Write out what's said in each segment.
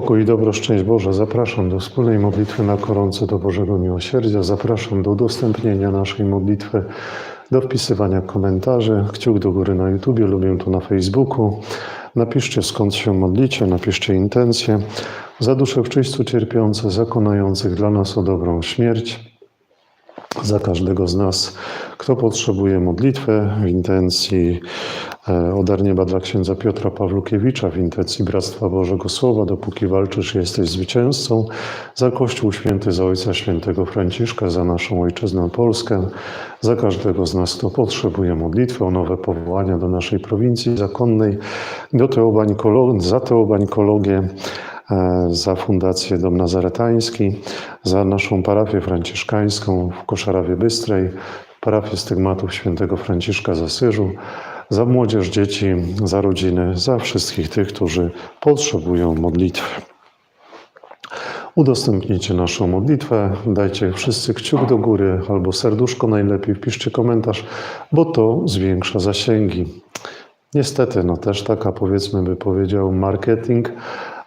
Pokój i dobro, szczęść Boże. Zapraszam do wspólnej modlitwy na koronce do Bożego Miłosierdzia. Zapraszam do udostępnienia naszej modlitwy, do wpisywania komentarzy. Kciuk do góry na YouTubie, lubię to na Facebooku. Napiszcie skąd się modlicie, napiszcie intencje. Za dusze w czyśćcu cierpiące, zakonających dla nas o dobrą śmierć. Za każdego z nas, kto potrzebuje modlitwy w intencji e, o dar nieba dla księdza Piotra Pawlukiewicza, w intencji Bractwa Bożego Słowa, dopóki walczysz, jesteś zwycięzcą, za Kościół Święty, za Ojca Świętego Franciszka, za naszą Ojczyznę Polskę, za każdego z nas, kto potrzebuje modlitwy o nowe powołania do naszej prowincji zakonnej, do teobanikolo- za teobanikologię, e, za Fundację Dom Nazaretański, za naszą parafię franciszkańską w Koszarawie Bystrej, parafię stygmatów świętego Franciszka z Asyżu, za młodzież, dzieci, za rodziny, za wszystkich tych, którzy potrzebują modlitwy. Udostępnijcie naszą modlitwę, dajcie wszyscy kciuk do góry albo serduszko najlepiej, wpiszcie komentarz, bo to zwiększa zasięgi. Niestety, no też taka powiedzmy by powiedział marketing,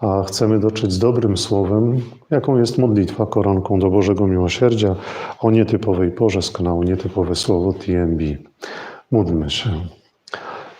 a chcemy dotrzeć z dobrym słowem, jaką jest modlitwa koronką do Bożego Miłosierdzia o nietypowej porze z kanału Nietypowe Słowo TNB. Módlmy się.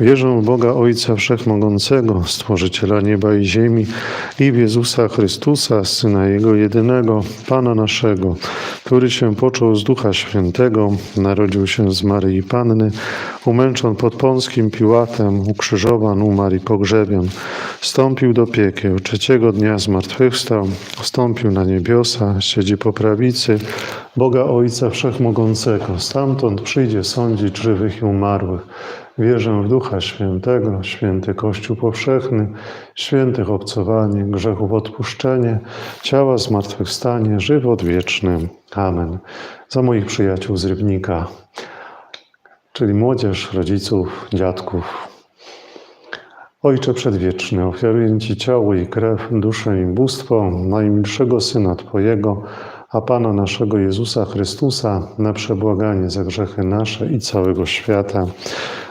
Wierzę w Boga Ojca Wszechmogącego, Stworzyciela nieba i ziemi i w Jezusa Chrystusa, Syna Jego jedynego, Pana naszego, który się począł z Ducha Świętego, narodził się z Maryi Panny, umęczon pod Pąskim Piłatem, ukrzyżowan, umarł i pogrzebion, wstąpił do piekieł, trzeciego dnia zmartwychwstał, wstąpił na niebiosa, siedzi po prawicy Boga Ojca Wszechmogącego, stamtąd przyjdzie sądzić żywych i umarłych. Wierzę w Ducha Świętego, święty Kościół powszechny, świętych obcowanie, grzechów odpuszczenie, ciała zmartwychwstanie, żywot wieczny. Amen. Za moich przyjaciół z Rybnika, czyli młodzież, rodziców, dziadków. Ojcze Przedwieczny, ofiaruję Ci ciało i krew, duszę i bóstwo najmilszego Syna Twojego, a Pana naszego Jezusa Chrystusa na przebłaganie za grzechy nasze i całego świata.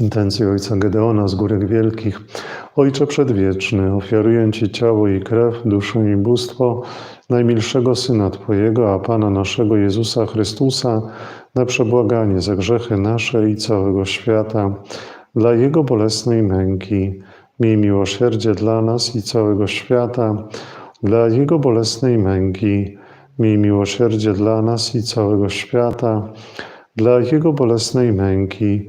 Intencje Ojca Gedeona z Górek Wielkich. Ojcze Przedwieczny, ofiaruję Ci ciało i krew, duszę i bóstwo najmilszego Syna Twojego, a Pana naszego Jezusa Chrystusa, na przebłaganie za grzechy nasze i całego świata, dla Jego bolesnej męki. Miej miłosierdzie dla nas i całego świata, dla Jego bolesnej męki. Miej miłosierdzie dla nas i całego świata, dla Jego bolesnej męki.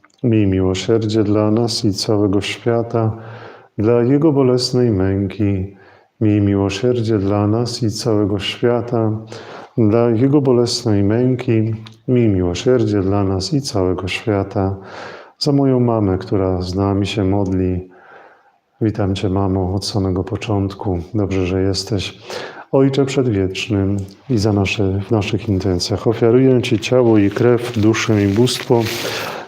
Miej miłosierdzie dla nas i całego świata, dla Jego bolesnej męki. Miej miłosierdzie dla nas i całego świata, dla Jego bolesnej męki. Miej miłosierdzie dla nas i całego świata. Za moją mamę, która z nami się modli. Witam Cię, mamo, od samego początku. Dobrze, że jesteś. Ojcze Przedwieczny i za nasze, w naszych intencjach ofiaruję Ci ciało i krew, duszę i bóstwo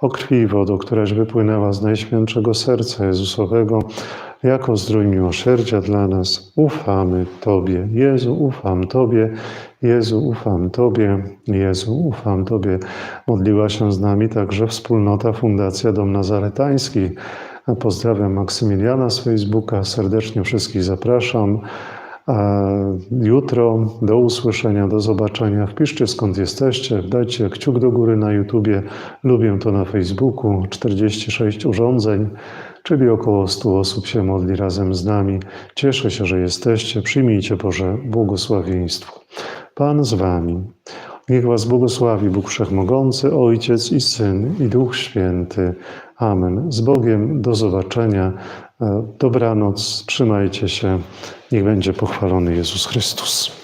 O krwi i któraś wypłynęła z Najświętszego Serca Jezusowego, jako zdrój miłosierdzia dla nas, ufamy Tobie. Jezu, ufam Tobie. Jezu, ufam Tobie. Jezu, ufam Tobie. Modliła się z nami także wspólnota Fundacja Dom Nazaretański. Pozdrawiam Maksymiliana z Facebooka, serdecznie wszystkich zapraszam. Jutro do usłyszenia, do zobaczenia. Wpiszcie skąd jesteście, dajcie kciuk do góry na YouTubie. Lubię to na Facebooku. 46 urządzeń, czyli około 100 osób się modli razem z nami. Cieszę się, że jesteście. Przyjmijcie Boże błogosławieństwo. Pan z wami. Niech was błogosławi Bóg Wszechmogący, Ojciec i Syn i Duch Święty. Amen. Z Bogiem do zobaczenia. E, Dobranoc, trzymajcie się. Niech będzie pochwalony Jezus Chrystus.